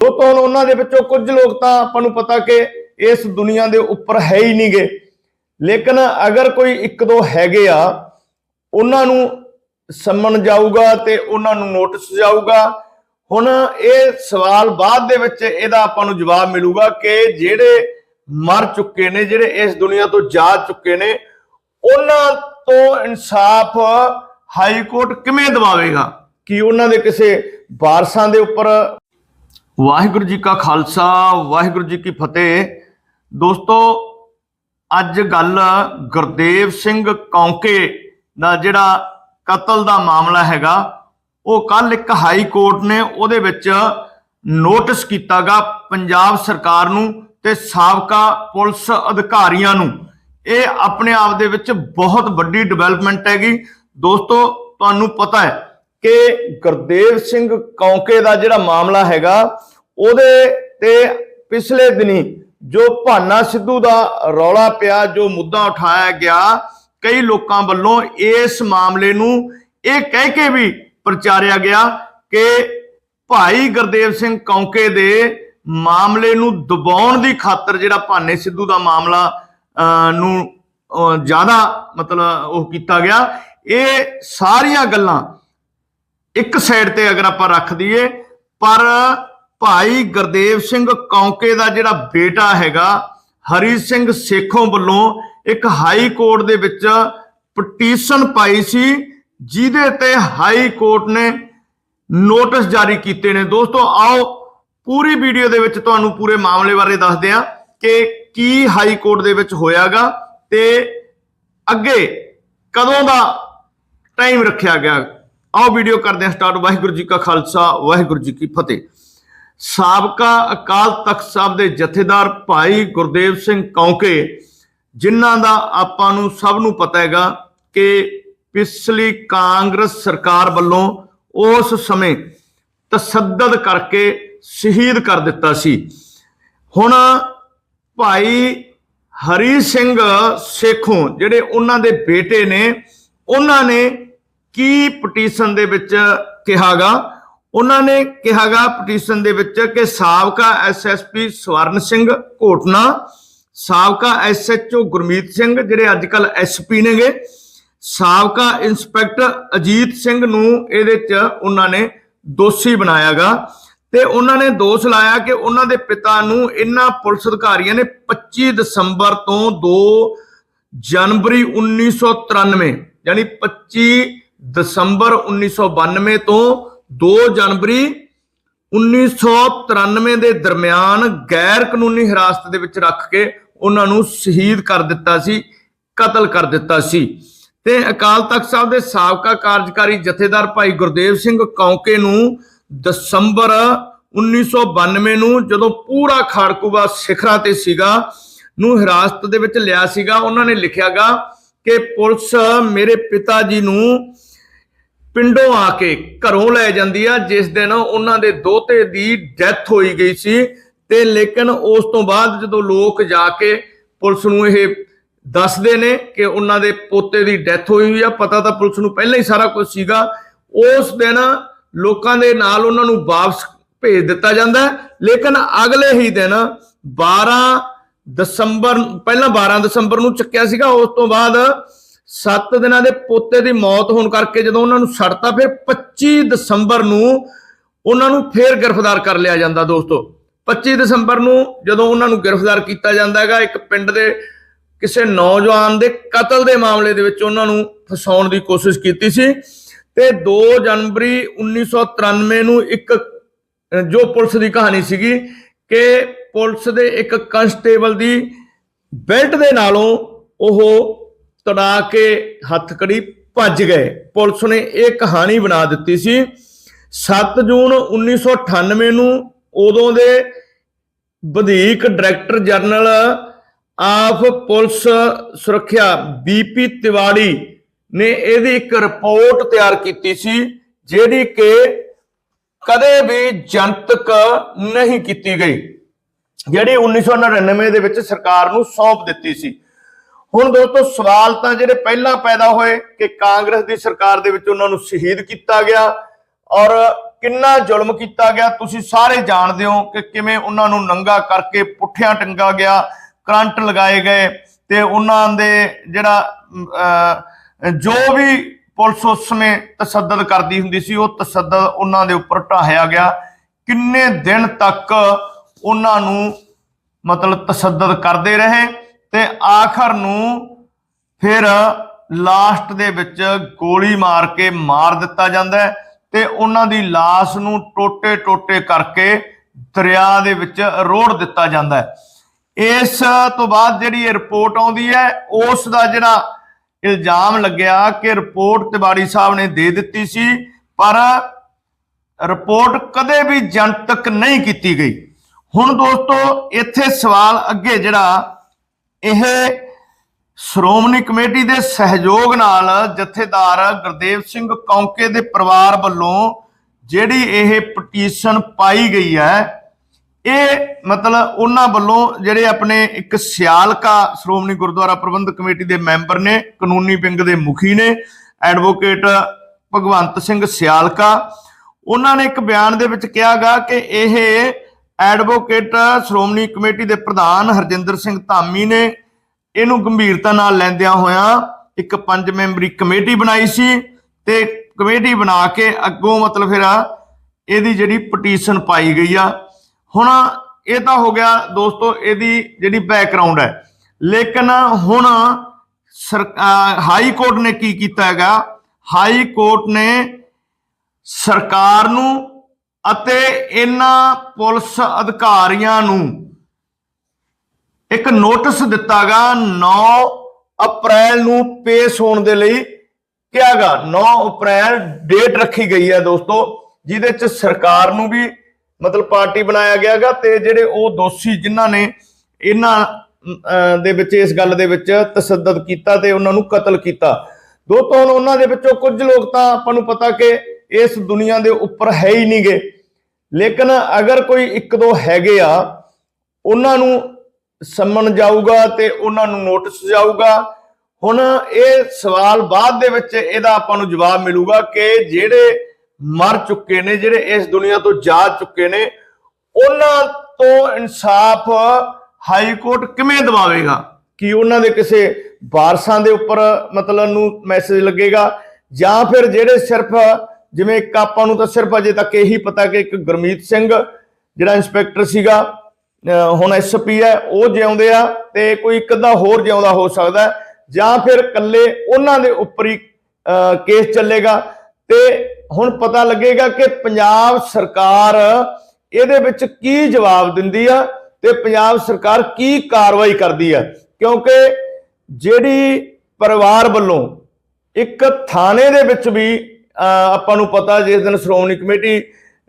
ਦੋਸਤੋ, ਹੁਣ ਉਹਨਾਂ ਦੇ ਵਿੱਚੋਂ ਕੁਝ ਲੋਕ ਤਾਂ ਆਪਾਂ ਨੂੰ ਪਤਾ ਕਿ ਇਸ ਦੁਨੀਆ ਦੇ ਉੱਪਰ ਹੈ ਹੀ ਨਹੀਂਗੇ ਲੇਕਿਨ ਅਗਰ ਕੋਈ ਇੱਕ ਦੋ ਹੈਗੇ ਆ, ਉਹਨਾਂ ਨੂੰ ਸੰਮਨ ਜਾਊਗਾ ਤੇ ਉਹਨਾਂ ਨੂੰ ਨੋਟਿਸ ਜਾਊਗਾ। ਹੁਣ ਇਹ ਸਵਾਲ ਬਾਅਦ ਦੇ ਵਿੱਚ ਇਹਦਾ ਆਪਾਂ ਨੂੰ ਜਵਾਬ ਮਿਲੂਗਾ ਕਿ ਜਿਹੜੇ ਮਰ ਚੁੱਕੇ ਨੇ, ਜਿਹੜੇ ਇਸ ਦੁਨੀਆ ਤੋਂ ਜਾ ਚੁੱਕੇ ਨੇ, ਉਹਨਾਂ ਤੋਂ ਇਨਸਾਫ ਹਾਈ ਕੋਰਟ ਕਿਵੇਂ ਦਵਾਵੇਗਾ? ਕਿ ਉਹਨਾਂ ਦੇ ਕਿਸੇ ਵਾਰਸਾਂ ਦੇ ਉੱਪਰ ਵਾਹਿਗੁਰੂ ਜੀ ਕਾ ਖਾਲਸਾ, ਵਾਹਿਗੁਰੂ ਜੀ ਕੀ ਫਤਿਹ। ਦੋਸਤੋ, ਅੱਜ ਗੱਲ ਗੁਰਦੇਵ ਸਿੰਘ ਕੌਂਕੇ ਦਾ ਜਿਹੜਾ ਕਤਲ ਦਾ ਮਾਮਲਾ ਹੈਗਾ, ਉਹ ਕੱਲ ਇੱਕ ਹਾਈ ਕੋਰਟ ਨੇ ਉਹਦੇ ਵਿੱਚ ਨੋਟਿਸ ਕੀਤਾਗਾ ਪੰਜਾਬ ਸਰਕਾਰ ਨੂੰ ਤੇ ਸਾਬਕਾ ਪੁਲਿਸ ਅਧਿਕਾਰੀਆਂ ਨੂੰ। ਇਹ ਆਪਣੇ ਆਪ ਦੇ ਵਿੱਚ ਬਹੁਤ ਵੱਡੀ ਡਿਵੈਲਪਮੈਂਟ ਹੈਗੀ। ਦੋਸਤੋ, ਤੁਹਾਨੂੰ ਪਤਾ ਹੈ ਕਿ ਗੁਰਦੇਵ ਸਿੰਘ ਕੌਂਕੇ ਦਾ ਜਿਹੜਾ ਮਾਮਲਾ ਹੈਗਾ ਉਹਦੇ ਤੇ ਪਿਛਲੇ ਦਿਨੀ ਜੋ ਭਾਨਾ ਸਿੱਧੂ ਦਾ ਰੌਲਾ ਪਿਆ ਜੋ ਮੁੱਦਾ ਉਠਾਇਆ ਗਿਆ ਕਈ ਲੋਕਾਂ ਵੱਲੋਂ ਇਸ ਮਾਮਲੇ ਨੂੰ ਇਹ ਕਹਿ ਕੇ ਵੀ ਪ੍ਰਚਾਰਿਆ ਗਿਆ ਕਿ ਭਾਈ ਗੁਰਦੇਵ ਸਿੰਘ ਕੌਂਕੇ ਦੇ ਮਾਮਲੇ ਨੂੰ ਦਬਾਉਣ ਦੀ ਖਾਤਰ ਜਿਹੜਾ ਭਾਨੇ ਸਿੱਧੂ ਦਾ ਮਾਮਲਾ ਅਹ, ਨੂੰ ਅਹ, ਜ਼ਿਆਦਾ ਮਤਲਬ ਉਹ ਕੀਤਾ ਗਿਆ। ਇਹ ਸਾਰੀਆਂ ਗੱਲਾਂ ਇੱਕ ਸਾਈਡ ਤੇ ਅਗਰ ਆਪਾਂ ਰੱਖ ਦਈਏ ਪਰ ਭਾਈ ਗੁਰਦੇਵ ਸਿੰਘ ਕੌਂਕੇ ਦਾ ਜਿਹੜਾ ਬੇਟਾ ਹੈਗਾ, ਹਰੀ ਸਿੰਘ ਸੇਖੋਂ ਵੱਲੋਂ ਇੱਕ ਹਾਈ ਕੋਰਟ ਦੇ ਵਿੱਚ ਪਟੀਸ਼ਨ ਪਾਈ ਸੀ, ਜਿਹਦੇ ਤੇ ਹਾਈ ਕੋਰਟ ਨੇ ਨੋਟਿਸ ਜਾਰੀ ਕੀਤੇ ਨੇ। ਦੋਸਤੋ, ਆਓ ਪੂਰੀ ਵੀਡੀਓ ਦੇ ਵਿੱਚ ਤੁਹਾਨੂੰ ਪੂਰੇ ਮਾਮਲੇ ਬਾਰੇ ਦੱਸਦੇ ਹਾਂ ਕਿ ਕੀ ਹਾਈ ਕੋਰਟ ਦੇ ਵਿੱਚ ਹੋਇਆਗਾ ਤੇ ਅੱਗੇ ਕਦੋਂ ਦਾ ਟਾਈਮ ਰੱਖਿਆ ਗਿਆ। ਆਓ ਵੀਡੀਓ ਕਰਦੇ ਹਾਂ ਸਟਾਰਟ। ਵਾਹਿਗੁਰੂ ਜੀ ਕਾ ਖਾਲਸਾ, ਵਾਹਿਗੁਰੂ ਜੀ ਕੀ ਫਤਿਹ। ਸਾਬਕਾ ਅਕਾਲ ਤਖਤ ਸਾਹਿਬ ਦੇ ਜਥੇਦਾਰ ਭਾਈ ਗੁਰਦੇਵ ਸਿੰਘ ਕੌਂਕੇ, ਜਿਨ੍ਹਾਂ ਦਾ ਆਪਾਂ ਨੂੰ ਸਭ ਨੂੰ ਪਤਾ ਹੈਗਾ ਕਿ ਪਿਛਲੀ ਕਾਂਗਰਸ ਸਰਕਾਰ ਵੱਲੋਂ ਉਸ ਸਮੇਂ ਤਸੱਦਦ ਕਰਕੇ ਸ਼ਹੀਦ ਕਰ ਦਿੱਤਾ ਸੀ। ਹੁਣ ਭਾਈ ਹਰੀ ਸਿੰਘ ਸੇਖੋਂ ਜਿਹੜੇ ਉਹਨਾਂ ਦੇ ਬੇਟੇ ਨੇ, ਉਹਨਾਂ ਨੇ ਕੀ ਪਟੀਸ਼ਨ ਦੇ ਵਿੱਚ ਕਿਹਾਗਾ? ਉਹਨਾਂ ਨੇ ਕਿਹਾਗਾ ਪਟੀਸ਼ਨ ਦੇ ਵਿੱਚ ਕਿ ਸਾਬਕਾ ਐਸਐਸਪੀ ਸਵਰਨ ਸਿੰਘ ਘੋਟਨਾ ਸਾਬਕਾ ਐਸਐਚਓ ਗੁਰਮੀਤ ਸਿੰਘ ਜਿਹੜੇ ਅੱਜ ਕੱਲ ਐਸਪੀ ਨੇਗੇ, ਸਾਬਕਾ ਇੰਸਪੈਕਟਰ ਅਜੀਤ ਸਿੰਘ ਨੂੰ ਇਹਦੇ 'ਚ ਉਹਨਾਂ ਨੇ ਦੋਸ਼ੀ ਬਣਾਇਆਗਾ ਤੇ ਉਹਨਾਂ ਨੇ ਦੋਸ਼ ਲਾਇਆ ਕਿ ਉਹਨਾਂ ਦੇ ਪਿਤਾ ਨੂੰ ਇਹਨਾਂ ਪੁਲਿਸ ਅਧਿਕਾਰੀਆਂ ਨੇ 25 ਦਸੰਬਰ ਤੋਂ 2 ਜਨਵਰੀ 1993 ਯਾਨੀ 25 ਦਸੰਬਰ 1992 ਤੋਂ 2 ਜਨਵਰੀ 1993 ਦੇ ਦਰਮਿਆਨ ਗੈਰ ਕਾਨੂੰਨੀ ਹਿਰਾਸਤ ਦੇ ਵਿੱਚ ਰੱਖ ਕੇ ਉਹਨਾਂ ਨੂੰ ਸ਼ਹੀਦ ਕਰ ਦਿੱਤਾ ਸੀ, ਕਤਲ ਕਰ ਦਿੱਤਾ ਸੀ। ਤੇ ਅਕਾਲ ਤਖਤ ਸਾਹਿਬ ਦੇ ਸਾਬਕਾ ਕਾਰਜਕਾਰੀ ਜਥੇਦਾਰ ਭਾਈ ਗੁਰਦੇਵ ਸਿੰਘ ਕੌਂਕੇ ਨੂੰ ਦਸੰਬਰ 1992 ਨੂੰ ਜਦੋਂ ਪੂਰਾ ਖਾੜਕੂਵਾ ਸਿਖਰਾਂ ਤੇ ਸੀਗਾ, ਨੂੰ ਹਿਰਾਸਤ ਦੇ ਵਿੱਚ ਲਿਆ ਸੀਗਾ, ਉਹਨਾਂ ਨੇ ਲਿਖਿਆਗਾ ਕਿ ਪੁਲਿਸ ਮੇਰੇ ਪਿਤਾ ਜੀ ਨੂੰ ਪਿੰਡੋਂ ਆ ਕੇ ਘਰੋਂ ਲੈ ਜਾਂਦੀ ਆ, ਜਿਸ ਦਿਨ ਉਹਨਾਂ ਦੇ ਦੋਤੇ ਦੀ ਡੈਥ ਹੋਈ ਗਈ ਸੀ। ਤੇ ਲੇਕਿਨ ਉਸ ਤੋਂ ਬਾਅਦ ਜਦੋਂ ਲੋਕ ਜਾ ਕੇ ਪੁਲਿਸ ਨੂੰ ਇਹ ਦੱਸਦੇ ਨੇ ਕਿ ਉਹਨਾਂ ਦੇ ਪੋਤੇ ਦੀ ਡੈਥ ਹੋਈ ਹੋਈ ਆ, ਪਤਾ ਤਾਂ ਪੁਲਿਸ ਨੂੰ ਪਹਿਲਾਂ ਹੀ ਸਾਰਾ ਕੁਝ ਸੀਗਾ। ਉਸ ਦਿਨ ਲੋਕਾਂ ਦੇ ਨਾਲ ਉਹਨਾਂ ਨੂੰ ਵਾਪਸ ਭੇਜ ਦਿੱਤਾ ਜਾਂਦਾ ਲੇਕਿਨ ਅਗਲੇ ਹੀ ਦਿਨ 12 ਦਸੰਬਰ, ਪਹਿਲਾਂ 12 ਦਸੰਬਰ ਨੂੰ ਚੱਕਿਆ ਸੀਗਾ। ਉਸ ਤੋਂ ਬਾਅਦ 7 ਦਿਨਾਂ ਦੇ ਪੋਤੇ ਦੀ ਮੌਤ ਹੋਣ ਕਰਕੇ ਜਦੋਂ ਉਹਨਾਂ ਨੂੰ ਛੱਡਤਾ ਫਿਰ 25 ਦਸੰਬਰ ਨੂੰ ਉਹਨਾਂ ਨੂੰ ਫੇਰ ਗ੍ਰਿਫਤਾਰ ਕਰ ਲਿਆ ਜਾਂਦਾ ਦੋਸਤੋ। 25 ਦਸੰਬਰ ਨੂੰ ਜਦੋਂ ਉਹਨਾਂ ਨੂੰ ਗ੍ਰਿਫਤਾਰ ਕੀਤਾ ਜਾਂਦਾ ਹੈਗਾ, ਇੱਕ ਪਿੰਡ ਦੇ ਕਿਸੇ ਨੌਜਵਾਨ ਦੇ ਕਤਲ ਦੇ ਮਾਮਲੇ ਦੇ ਵਿੱਚ ਉਹਨਾਂ ਨੂੰ ਫਸਾਉਣ ਦੀ ਕੋਸ਼ਿਸ਼ ਕੀਤੀ ਸੀ ਤੇ 2 ਜਨਵਰੀ 1993 ਨੂੰ ਇੱਕ, ਜੋ ਪੁਲਿਸ ਦੀ ਕਹਾਣੀ ਸੀਗੀ ਕਿ ਪੁਲਿਸ ਦੇ ਇੱਕ ਕਨਸਟੇਬਲ ਦੀ ਬੈਲਟ ਦੇ ਨਾਲੋਂ ਉਹ ਤੜਾ ਕੇ ਹੱਥ ਕੜੀ ਭੱਜ ਗਏ। ਪੁਲਿਸ ਨੇ ਇਹ ਕਹਾਣੀ ਬਣਾ ਦਿੱਤੀ ਸੀ। 7 ਜੂਨ 1998 ਨੂੰ ਉਦੋਂ ਦੇ ਵਧੀਕ ਡਾਇਰੈਕਟਰ ਜਨਰਲ ਆਫ ਪੁਲਿਸ ਸੁਰੱਖਿਆ ਬੀਪੀ ਤਿਵਾੜੀ ਨੇ ਇਹਦੀ ਇੱਕ ਰਿਪੋਰਟ ਤਿਆਰ ਕੀਤੀ ਸੀ, ਜਿਹੜੀ ਕਿ ਕਦੇ ਵੀ ਜਨਤਕ ਨਹੀਂ ਕੀਤੀ ਗਈ। ਜਿਹੜੀ 1999 ਦੇ ਵਿੱਚ ਸਰਕਾਰ ਨੂੰ ਸੌਂਪ ਦਿੱਤੀ ਸੀ। ਹੁਣ ਦੋਸਤੋ ਸਵਾਲ ਤਾਂ ਜਿਹੜੇ ਪਹਿਲਾਂ ਪੈਦਾ ਹੋਏ ਕਿ ਕਾਂਗਰਸ ਦੀ ਸਰਕਾਰ ਦੇ ਵਿੱਚ ਉਹਨਾਂ ਨੂੰ ਸ਼ਹੀਦ ਕੀਤਾ ਗਿਆ ਔਰ ਕਿੰਨਾ ਜ਼ੁਲਮ ਕੀਤਾ ਗਿਆ ਤੁਸੀਂ ਸਾਰੇ ਜਾਣਦੇ ਹੋ ਕਿ ਕਿਵੇਂ ਉਹਨਾਂ ਨੂੰ ਨੰਗਾ ਕਰਕੇ ਪੁੱਠਿਆਂ ਟੰਗਾ ਗਿਆ ਕਰੰਟ ਲਗਾਏ ਗਏ ਤੇ ਉਹਨਾਂ ਦੇ ਜਿਹੜਾ ਅਹ, ਜੋ ਵੀ ਪੁਲਿਸ ਉਸ ਸਮੇਂ ਤਸੱਦਦ ਕਰਦੀ ਹੁੰਦੀ ਸੀ ਉਹ ਤਸੱਦਦ ਉਹਨਾਂ ਦੇ ਉੱਪਰ ਢਾਹਿਆ ਗਿਆ। ਕਿੰਨੇ ਦਿਨ ਤੱਕ ਉਹਨਾਂ ਨੂੰ ਮਤਲਬ ਤਸੱਦਦ ਕਰਦੇ ਰਹੇ ਤੇ ਆਖਰ ਨੂੰ ਫਿਰ ਲਾਸਟ ਦੇ ਵਿੱਚ ਗੋਲੀ ਮਾਰ ਕੇ ਮਾਰ ਦਿੱਤਾ ਜਾਂਦਾ ਹੈ ਤੇ ਉਹਨਾਂ ਦੀ লাশ ਨੂੰ ਟੋਟੇ-ਟੋਟੇ ਕਰਕੇ ਦਰਿਆ ਦੇ ਵਿੱਚ ਰੋੜ ਦਿੱਤਾ ਜਾਂਦਾ ਹੈ। ਇਸ ਤੋਂ ਬਾਅਦ ਜਿਹੜੀ ਇਹ ਰਿਪੋਰਟ ਆਉਂਦੀ ਹੈ, ਉਸ ਦਾ ਜਿਹੜਾ ਇਲਜ਼ਾਮ ਲੱਗਿਆ ਕਿ ਰਿਪੋਰਟ ਤਿਵਾੜੀ ਸਾਹਿਬ ਨੇ ਦੇ ਦਿੱਤੀ ਸੀ, ਪਰ ਰਿਪੋਰਟ ਕਦੇ ਵੀ ਜਨਤਕ ਨਹੀਂ ਕੀਤੀ ਗਈ। ਹੁਣ ਦੋਸਤੋ, ਇੱਥੇ ਸਵਾਲ ਅੱਗੇ ਜਿਹੜਾ ਇਹ ਸ਼੍ਰੋਮਣੀ ਕਮੇਟੀ ਦੇ ਸਹਿਯੋਗ ਨਾਲ ਜਥੇਦਾਰ ਗੁਰਦੇਵ ਸਿੰਘ ਕੌਂਕੇ ਦੇ ਪਰਿਵਾਰ ਵੱਲੋਂ ਜਿਹੜੀ ਇਹ ਪਟੀਸ਼ਨ ਪਾਈ ਗਈ ਹੈ, ਇਹ ਮਤਲਬ ਉਹਨਾਂ ਵੱਲੋਂ ਜਿਹੜੇ ਆਪਣੇ ਇੱਕ ਸਿਆਲਕਾ ਸ਼੍ਰੋਮਣੀ ਗੁਰਦੁਆਰਾ ਪ੍ਰਬੰਧਕ ਕਮੇਟੀ ਦੇ ਮੈਂਬਰ ਨੇ, ਕਾਨੂੰਨੀ ਵਿੰਗ ਦੇ ਮੁਖੀ ਨੇ, ਐਡਵੋਕੇਟ ਭਗਵੰਤ ਸਿੰਘ ਸਿਆਲਕਾ, ਉਹਨਾਂ ਨੇ ਇੱਕ ਬਿਆਨ ਦੇ ਵਿੱਚ ਕਿਹਾਗਾ ਕਿ ਇਹ ਐਡਵੋਕੇਟ ਸ਼੍ਰੋਮਣੀ ਕਮੇਟੀ ਦੇ ਪ੍ਰਧਾਨ ਹਰਜਿੰਦਰ ਸਿੰਘ ਧਾਮੀ ਨੇ ਇਹਨੂੰ ਗੰਭੀਰਤਾ ਨਾਲ ਲੈਂਦਿਆਂ ਹੋਇਆਂ ਇੱਕ ਪੰਜ ਮੈਂਬਰੀ ਕਮੇਟੀ ਬਣਾਈ ਸੀ ਤੇ ਕਮੇਟੀ ਬਣਾ ਕੇ ਅੱਗੋਂ ਮਤਲਬ ਫਿਰ ਇਹਦੀ ਜਿਹੜੀ ਪਟੀਸ਼ਨ ਪਾਈ ਗਈ ਆ। ਹੁਣ ਇਹ ਤਾਂ ਹੋ ਗਿਆ ਦੋਸਤੋ, ਇਹਦੀ ਜਿਹੜੀ ਬੈਕਗ੍ਰਾਉਂਡ ਹੈ। ਲੇਕਿਨ ਹੁਣ ਸਰ- ਹਾਈ ਕੋਰਟ ਨੇ ਕੀ ਕੀਤਾ ਹੈਗਾ? ਹਾਈ ਕੋਰਟ ਨੇ ਸਰਕਾਰ ਨੂੰ ਅਤੇ ਇਹਨਾਂ ਪੁਲਿਸ ਅਧਿਕਾਰੀਆਂ ਨੂੰ ਇੱਕ ਨੋਟਿਸ ਦਿੱਤਾਗਾ 9 ਅਪ੍ਰੈਲ ਨੂੰ ਪੇਸ਼ ਹੋਣ ਦੇ ਲਈ ਕਿਹਾਗਾ 9 ਅਪ੍ਰੈਲ ਡੇਟ ਰੱਖੀ ਗਈ ਹੈ ਦੋਸਤੋ ਜਿਹਦੇ ਚ ਸਰਕਾਰ ਨੂੰ ਵੀ ਮਤਲਬ ਪਾਰਟੀ ਬਣਾਇਆ ਗਿਆਗਾ ਤੇ ਜਿਹੜੇ ਉਹ ਦੋਸ਼ੀ ਜਿਨ੍ਹਾਂ ਨੇ ਇਹਨਾਂ ਅਹ, ਦੇ ਵਿੱਚ ਇਸ ਗੱਲ ਦੇ ਵਿੱਚ ਤਸੱਦਦ ਕੀਤਾ ਤੇ ਉਹਨਾਂ ਨੂੰ ਕਤਲ ਕੀਤਾ। ਦੋਸਤੋ ਹੁਣ ਉਹਨਾਂ ਦੇ ਵਿੱਚੋਂ ਕੁਝ ਲੋਕ ਤਾਂ ਆਪਾਂ ਨੂੰ ਪਤਾ ਕਿ ਇਸ ਦੁਨੀਆ ਦੇ ਉੱਪਰ ਹੈ ਹੀ ਨਹੀਂਗੇ। ਲੇਕਿਨ ਅਗਰ ਕੋਈ ਇੱਕ ਦੋ ਹੈਗੇ ਆ, ਉਹਨਾਂ ਨੂੰ ਸੰਮਨ ਜਾਊਗਾ ਤੇ ਉਹਨਾਂ ਨੂੰ ਨੋਟਿਸ ਜਾਊਗਾ। ਹੁਣ ਇਹ ਸਵਾਲ ਬਾਅਦ ਦੇ ਵਿੱਚ ਇਹਦਾ ਆਪਾਂ ਨੂੰ ਜਵਾਬ ਮਿਲੂਗਾ ਕਿ ਜਿਹੜੇ ਮਰ ਚੁੱਕੇ ਨੇ, ਜਿਹੜੇ ਇਸ ਦੁਨੀਆ ਤੋਂ ਜਾ ਚੁੱਕੇ ਨੇ, ਉਹਨਾਂ ਤੋਂ ਇਨਸਾਫ ਹਾਈ ਕੋਰਟ ਕਿਵੇਂ ਦਵਾਵੇਗਾ? ਕਿ ਉਹਨਾਂ ਦੇ ਕਿਸੇ ਵਾਰਸਾਂ ਦੇ ਉੱਪਰ ਮਤਲਬ ਨੂੰ ਮੈਸੇਜ ਲੱਗੇਗਾ? ਜਾਂ ਫਿਰ ਜਿਹੜੇ ਸਿਰਫ ਜਿਵੇਂ ਇੱਕ ਆਪਾਂ ਨੂੰ ਤਾਂ ਸਿਰਫ ਅਜੇ ਤੱਕ ਇਹੀ ਪਤਾ ਕਿ ਇੱਕ ਗੁਰਮੀਤ ਸਿੰਘ, ਜਿਹੜਾ ਇੰਸਪੈਕਟਰ ਸੀਗਾ, ਅਹ ਹੁਣ ਐਸਪੀ ਹੈ, ਉਹ ਜਿਉਂਦੇ ਆ ਤੇ ਕੋਈ ਇੱਕ ਅੱਧਾ ਹੋਰ ਜਿਉਂਦਾ ਹੋ ਸਕਦਾ ਜਾਂ ਫਿਰ ਕੱਲੇ ਉਹਨਾਂ ਦੇ ਉੱਪਰ ਹੀ ਕੇਸ ਚੱਲੇਗਾ। ਤੇ ਹੁਣ ਪਤਾ ਲੱਗੇਗਾ ਕਿ ਪੰਜਾਬ ਸਰਕਾਰ ਇਹਦੇ ਵਿੱਚ ਕੀ ਜਵਾਬ ਦਿੰਦੀ ਆ ਤੇ ਪੰਜਾਬ ਸਰਕਾਰ ਕੀ ਕਾਰਵਾਈ ਕਰਦੀ ਆ। ਕਿਉਂਕਿ ਜਿਹੜੀ ਪਰਿਵਾਰ ਵੱਲੋਂ ਇੱਕ ਥਾਣੇ ਦੇ ਵਿੱਚ ਵੀ ਆਪਾਂ ਨੂੰ ਪਤਾ ਜਿਸ ਦਿਨ ਸ਼੍ਰੋਮਣੀ ਕਮੇਟੀ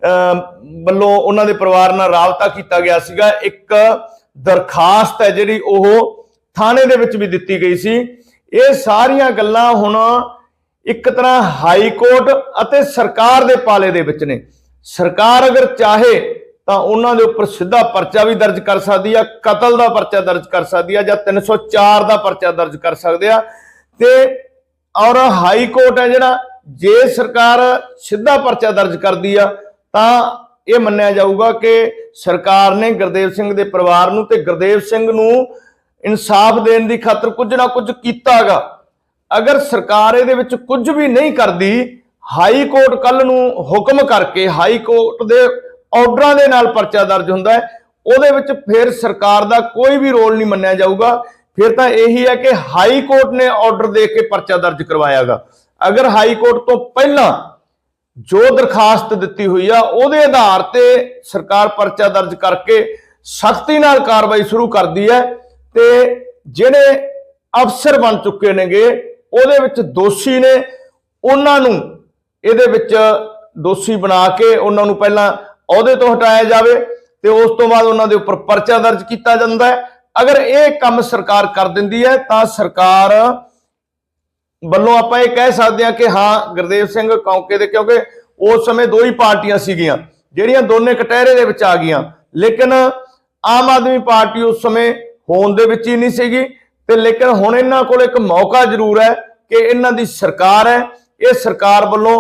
ਅਹ, ਵੱਲੋਂ ਉਹਨਾਂ ਦੇ ਪਰਿਵਾਰ ਨਾਲ ਰਾਬਤਾ ਕੀਤਾ ਗਿਆ ਸੀਗਾ ਇੱਕ ਦਰਖਾਸਤ ਹੈ ਜਿਹੜੀ ਉਹ ਥਾਣੇ ਦੇ ਵਿੱਚ ਵੀ ਦਿੱਤੀ ਗਈ ਸੀ। ਇਹ ਸਾਰੀਆਂ ਗੱਲਾਂ ਹੁਣ ਇੱਕ ਤਰ੍ਹਾਂ ਹਾਈ ਕੋਰਟ ਅਤੇ ਸਰਕਾਰ ਦੇ ਪਾਲੇ ਦੇ ਵਿੱਚ ਨੇ। ਸਰਕਾਰ ਅਗਰ ਚਾਹੇ ਤਾਂ ਉਹਨਾਂ ਦੇ ਉੱਪਰ ਸਿੱਧਾ ਪਰਚਾ ਵੀ ਦਰਜ ਕਰ ਸਕਦੀ ਆ ਕਤਲ ਦਾ ਪਰਚਾ ਦਰਜ ਕਰ ਸਕਦੀ ਆ ਜਾਂ 304 ਦਾ ਪਰਚਾ ਦਰਜ ਕਰ ਸਕਦੇ ਆ। ਤੇ ਔਰ ਹਾਈ ਕੋਰਟ ਹੈ ਜਿਹੜਾ ਜੇ ਸਰਕਾਰ ਸਿੱਧਾ ਪਰਚਾ ਦਰਜ ਕਰਦੀ ਆ, ਤਾਂ ਇਹ ਮੰਨਿਆ ਜਾਊਗਾ ਕਿ ਸਰਕਾਰ ਨੇ ਗੁਰਦੇਵ ਸਿੰਘ ਦੇ ਪਰਿਵਾਰ ਨੂੰ ਤੇ ਗੁਰਦੇਵ ਸਿੰਘ ਨੂੰ ਇਨਸਾਫ ਦੇਣ ਦੀ ਖਾਤਰ ਕੁਝ ਨਾ ਕੁਝ ਕੀਤਾਗਾ। ਅਗਰ ਸਰਕਾਰ ਇਹਦੇ ਵਿੱਚ ਕੁਝ ਵੀ ਨਹੀਂ ਕਰਦੀ, ਹਾਈ ਕੋਰਟ ਕੱਲ ਨੂੰ ਹੁਕਮ ਕਰਕੇ ਹਾਈ ਕੋਰਟ ਦੇ ਆਰਡਰਾਂ ਦੇ ਨਾਲ ਪਰਚਾ ਦਰਜ ਹੁੰਦਾ ਹੈ, ਉਹਦੇ ਵਿੱਚ ਫਿਰ ਸਰਕਾਰ ਦਾ ਕੋਈ ਵੀ ਰੋਲ ਨਹੀਂ ਮੰਨਿਆ ਜਾਊਗਾ। ਫਿਰ ਤਾਂ ਇਹੀ ਹੈ ਕਿ ਹਾਈ ਕੋਰਟ ਨੇ ਆਰਡਰ ਦੇ ਕੇ ਪਰਚਾ ਦਰਜ ਕਰਵਾਇਆਗਾ। ਅਗਰ ਹਾਈ ਕੋਰਟ ਤੋਂ ਪਹਿਲਾਂ ਜੋ ਦਰਖਾਸਤ ਦਿੱਤੀ ਹੋਈ ਆ, ਉਹਦੇ ਆਧਾਰ ਤੇ ਸਰਕਾਰ ਪਰਚਾ ਦਰਜ ਕਰਕੇ ਸਖਤੀ ਨਾਲ ਕਾਰਵਾਈ ਸ਼ੁਰੂ ਕਰਦੀ ਹੈ ਤੇ ਜਿਹੜੇ ਅਫਸਰ ਬਣ ਚੁੱਕੇ ਨੇਗੇ, ਉਹਦੇ ਵਿੱਚ ਦੋਸ਼ੀ ਨੇ। ਉਹਨਾਂ ਨੂੰ ਇਹਦੇ ਵਿੱਚ ਦੋਸ਼ੀ ਬਣਾ ਕੇ ਉਹਨਾਂ ਨੂੰ ਪਹਿਲਾਂ ਅਹੁਦੇ ਤੋਂ ਹਟਾਇਆ ਜਾਵੇ ਤੇ ਉਸ ਤੋਂ ਬਾਅਦ ਉਹਨਾਂ ਦੇ ਉੱਪਰ ਪਰਚਾ ਦਰਜ ਕੀਤਾ ਜਾਂਦਾ ਹੈ। ਅਗਰ ਇਹ ਕੰਮ ਸਰਕਾਰ ਕਰ ਦਿੰਦੀ ਹੈ, ਤਾਂ ਸਰਕਾਰ ਵੱਲੋਂ ਆਪਾਂ ਇਹ ਕਹਿ ਸਕਦੇ ਹਾਂ ਕਿ ਹਾਂ, ਗੁਰਦੇਵ ਸਿੰਘ ਕੌਂਕੇ ਦੇ, ਕਿਉਂਕਿ ਉਸ ਸਮੇਂ ਦੋ ਹੀ ਪਾਰਟੀਆਂ ਸੀਗੀਆਂ, ਜਿਹੜੀਆਂ ਦੋਨੇ ਕਟਹਿਰੇ ਦੇ ਵਿੱਚ ਆ ਗਈਆਂ। ਲੇਕਿਨ ਆਮ ਆਦਮੀ ਪਾਰਟੀ ਉਸ ਸਮੇਂ ਹੋਣ ਦੇ ਵਿੱਚ ਹੀ ਨਹੀਂ ਸੀਗੀ ਤੇ ਲੇਕਿਨ ਹੁਣ ਇਹਨਾਂ ਕੋਲ ਇੱਕ ਮੌਕਾ ਜ਼ਰੂਰ ਹੈ ਕਿ ਇਹਨਾਂ ਦੀ ਸਰਕਾਰ ਹੈ, ਇਹ ਸਰਕਾਰ ਵੱਲੋਂ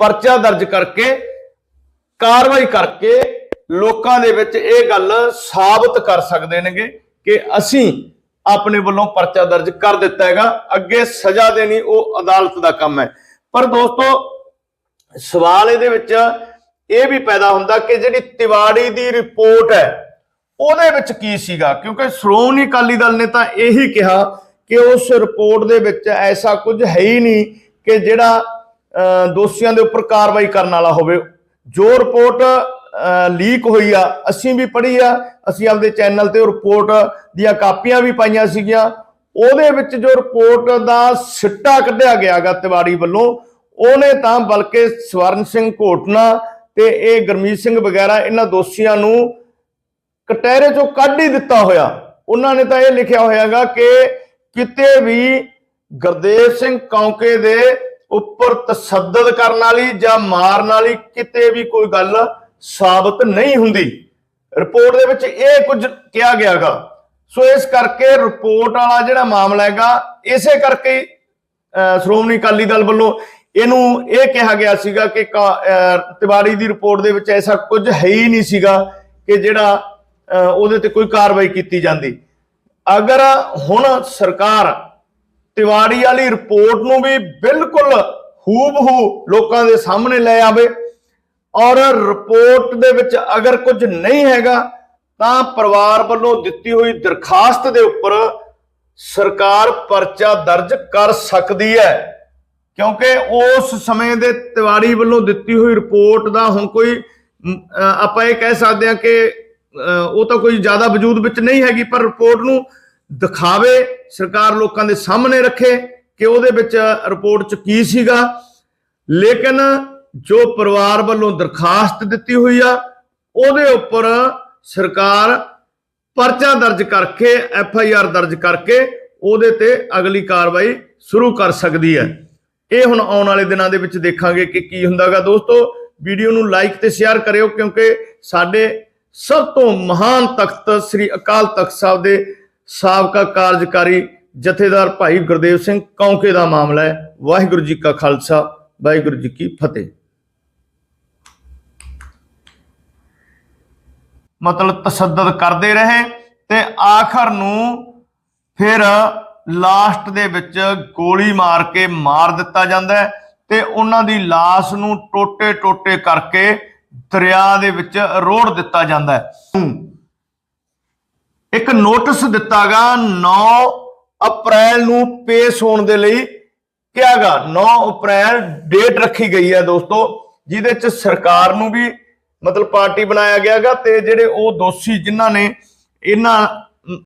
ਪਰਚਾ ਦਰਜ ਕਰਕੇ ਕਾਰਵਾਈ ਕਰਕੇ ਲੋਕਾਂ ਦੇ ਵਿੱਚ ਇਹ ਗੱਲ ਸਾਬਤ ਕਰ ਸਕਦੇ ਨੇਗੇ ਕਿ ਅਸੀਂ ਆਪਣੇ ਵੱਲੋਂ ਪਰਚਾ ਦਰਜ ਕਰ ਦਿੱਤਾ ਹੈਗਾ। ਅੱਗੇ ਸਜ਼ਾ ਦੇਣੀ ਉਹ ਅਦਾਲਤ ਦਾ ਕੰਮ ਹੈ। ਪਰ ਦੋਸਤੋ ਸਵਾਲ ਇਹਦੇ ਵਿੱਚ ਇਹ ਵੀ ਪੈਦਾ ਹੁੰਦਾ ਕਿ ਜਿਹੜੀ ਤਿਵਾੜੀ ਦੀ ਰਿਪੋਰਟ ਹੈ ਉਹਦੇ ਵਿੱਚ ਕੀ ਸੀਗਾ? ਕਿਉਂਕਿ ਸ਼੍ਰੋਮਣੀ ਅਕਾਲੀ ਦਲ ਨੇ ਤਾਂ ਇਹੀ ਕਿਹਾ ਕਿ ਉਸ ਰਿਪੋਰਟ ਦੇ ਵਿੱਚ ਐਸਾ ਕੁਝ ਹੈ ਹੀ ਨਹੀਂ ਕਿ ਜਿਹੜਾ ਅਹ, ਦੋਸ਼ੀਆਂ ਦੇ ਉੱਪਰ ਕਾਰਵਾਈ ਕਰਨ ਵਾਲਾ ਹੋਵੇ। ਜੋ ਰਿਪੋਰਟ ਲੀਕ ਹੋਈ ਆ, ਅਸੀਂ ਵੀ ਪੜ੍ਹੀ ਆ, ਅਸੀਂ ਆਪਦੇ ਚੈਨਲ ਤੇ ਰਿਪੋਰਟ ਦੀਆਂ ਕਾਪੀਆਂ ਵੀ ਪਾਈਆਂ ਸੀਗੀਆਂ। ਉਹਦੇ ਵਿੱਚ ਜੋ ਰਿਪੋਰਟ ਦਾ ਸਿੱਟਾ ਕੱਢਿਆ ਗਿਆਗਾ ਤਿਵਾੜੀ ਵੱਲੋਂ, ਉਹਨੇ ਤਾਂ ਬਲਕਿ ਸਵਰਨ ਸਿੰਘ ਘੋਟਨਾ ਤੇ ਇਹ ਗਰਮੀਤ ਸਿੰਘ ਵਗੈਰਾ ਇਹਨਾਂ ਦੋਸ਼ੀਆਂ ਨੂੰ ਕਟਹਿਰੇ ਚੋਂ ਕੱਢ ਹੀ ਦਿੱਤਾ ਹੋਇਆ। ਉਹਨਾਂ ਨੇ ਤਾਂ ਇਹ ਲਿਖਿਆ ਹੋਇਆਗਾ ਕਿ ਕਿਤੇ ਵੀ ਗੁਰਦੇਵ ਸਿੰਘ ਕੌਂਕੇ ਦੇ ਉੱਪਰ ਤਸੱਦਦ ਕਰਨ ਵਾਲੀ ਜਾਂ ਮਾਰਨ ਵਾਲੀ ਕਿਤੇ ਵੀ ਕੋਈ ਗੱਲ ਸਾਬਤ ਨਹੀਂ ਹੁੰਦੀ। ਰਿਪੋਰਟ ਦੇ ਵਿੱਚ ਇਹ ਕੁਝ ਕਿਹਾ ਗਿਆਗਾ। ਸੋ ਇਸ ਕਰਕੇ ਰਿਪੋਰਟ ਵਾਲਾ ਜਿਹੜਾ ਮਾਮਲਾ ਹੈਗਾ, ਇਸੇ ਕਰਕੇ ਸ਼੍ਰੋਮਣੀ ਅਕਾਲੀ ਦਲ ਵੱਲੋਂ ਇਹਨੂੰ ਇਹ ਕਿਹਾ ਗਿਆ ਸੀਗਾ ਕਿ ਕਾ- ਤਿਵਾੜੀ ਦੀ ਰਿਪੋਰਟ ਦੇ ਵਿੱਚ ਐਸਾ ਕੁਝ ਹੈ ਹੀ ਨਹੀਂ ਸੀਗਾ ਕਿ ਜਿਹੜਾ ਉਹਦੇ ਤੇ ਕੋਈ ਕਾਰਵਾਈ ਕੀਤੀ ਜਾਂਦੀ। ਅਗਰ ਹੁਣ ਸਰਕਾਰ ਤਿਵਾੜੀ ਵਾਲੀ ਰਿਪੋਰਟ ਨੂੰ ਵੀ ਬਿਲਕੁਲ ਹੂਬਹੂ ਲੋਕਾਂ ਦੇ ਸਾਹਮਣੇ ਲੈ ਆਵੇ ਔਰ ਰਿਪੋਰਟ ਦੇ ਵਿੱਚ ਅਗਰ ਕੁਝ ਨਹੀਂ ਹੈਗਾ, ਤਾਂ ਪਰਿਵਾਰ ਵੱਲੋਂ ਦਿੱਤੀ ਹੋਈ ਦਰਖਾਸਤ ਦੇ ਉੱਪਰ ਸਰਕਾਰ ਪਰਚਾ ਦਰਜ ਕਰ ਸਕਦੀ ਹੈ। ਕਿਉਂਕਿ ਉਸ ਸਮੇਂ ਦੇ ਤਿਵਾੜੀ ਵੱਲੋਂ ਦਿੱਤੀ ਹੋਈ ਰਿਪੋਰਟ ਦਾ ਹੁਣ ਕੋਈ ਆਪਾਂ ਇਹ ਕਹਿ ਸਕਦੇ ਹਾਂ ਕਿ ਉਹ ਤਾਂ ਕੋਈ ਜ਼ਿਆਦਾ ਵਜੂਦ ਵਿੱਚ ਨਹੀਂ ਹੈਗੀ, ਪਰ ਰਿਪੋਰਟ ਨੂੰ ਦਿਖਾਵੇ, ਸਰਕਾਰ ਲੋਕਾਂ ਦੇ ਸਾਹਮਣੇ ਰੱਖੇ ਕਿ ਉਹਦੇ ਵਿੱਚ ਰਿਪੋਰਟ 'ਚ ਕੀ ਸੀਗਾ। ਲੇਕਿਨ ਜੋ ਪਰਿਵਾਰ ਵੱਲੋਂ ਦਰਖਾਸਤ ਦਿੱਤੀ ਹੋਈ ਆ, ਉਹਦੇ ਉੱਪਰ ਸਰਕਾਰ ਪਰਚਾ ਦਰਜ ਕਰਕੇ, ਐਫ ਆਈ ਆਰ ਦਰਜ ਕਰਕੇ ਉਹਦੇ ਤੇ ਅਗਲੀ ਕਾਰਵਾਈ ਸ਼ੁਰੂ ਕਰ ਸਕਦੀ ਹੈ। ਇਹ ਹੁਣ ਆਉਣ ਵਾਲੇ ਦਿਨਾਂ ਦੇ ਵਿੱਚ ਦੇਖਾਂਗੇ ਕਿ ਕੀ ਹੁੰਦਾਗਾ। ਦੋਸਤੋ, ਵੀਡੀਓ ਨੂੰ ਲਾਈਕ ਤੇ ਸ਼ੇਅਰ ਕਰਿਓ, ਕਿਉਂਕਿ ਸਾਡੇ ਸਭ ਤੋਂ ਮਹਾਨ ਤਖਤ ਸ੍ਰੀ ਅਕਾਲ ਤਖਤ ਸਾਹਿਬ ਦੇ ਸਾਬਕਾ ਕਾਰਜਕਾਰੀ ਜਥੇਦਾਰ ਭਾਈ ਗੁਰਦੇਵ ਸਿੰਘ ਕੌਂਕੇ ਦਾ ਮਾਮਲਾ ਹੈ। ਵਾਹਿਗੁਰੂ ਜੀ ਕਾ ਖਾਲਸਾ, ਵਾਹਿਗੁਰੂ ਜੀ ਕੀ ਫਤਿਹ। ਮਤਲਬ ਤਸੱਦਦ ਕਰਦੇ ਰਹੇ ਤੇ ਆਖਰ ਨੂੰ ਫਿਰ ਲਾਸਟ ਦੇ ਵਿੱਚ ਗੋਲੀ ਮਾਰ ਕੇ ਮਾਰ ਦਿੱਤਾ ਜਾਂਦਾ ਹੈ ਤੇ ਉਹਨਾਂ ਦੀ লাশ ਨੂੰ ਟੋਟੇ-ਟੋਟੇ ਕਰਕੇ ਦਰਿਆ ਦੇ ਵਿੱਚ ਰੋੜ ਦਿੱਤਾ ਜਾਂਦਾ ਹੈ। ਇੱਕ ਨੋਟਿਸ ਦਿੱਤਾਗਾ 9 ਅਪ੍ਰੈਲ ਨੂੰ ਪੇਸ਼ ਹੋਣ ਦੇ ਲਈ ਕਿਹਾਗਾ 9 ਅਪ੍ਰੈਲ ਡੇਟ ਰੱਖੀ ਗਈ ਹੈ ਦੋਸਤੋ, ਜਿਹਦੇ ਚ ਸਰਕਾਰ ਨੂੰ ਵੀ ਮਤਲਬ ਪਾਰਟੀ ਬਣਾਇਆ ਗਿਆਗਾ ਤੇ ਜਿਹੜੇ ਉਹ ਦੋਸ਼ੀ ਜਿਨ੍ਹਾਂ ਨੇ ਇਹਨਾਂ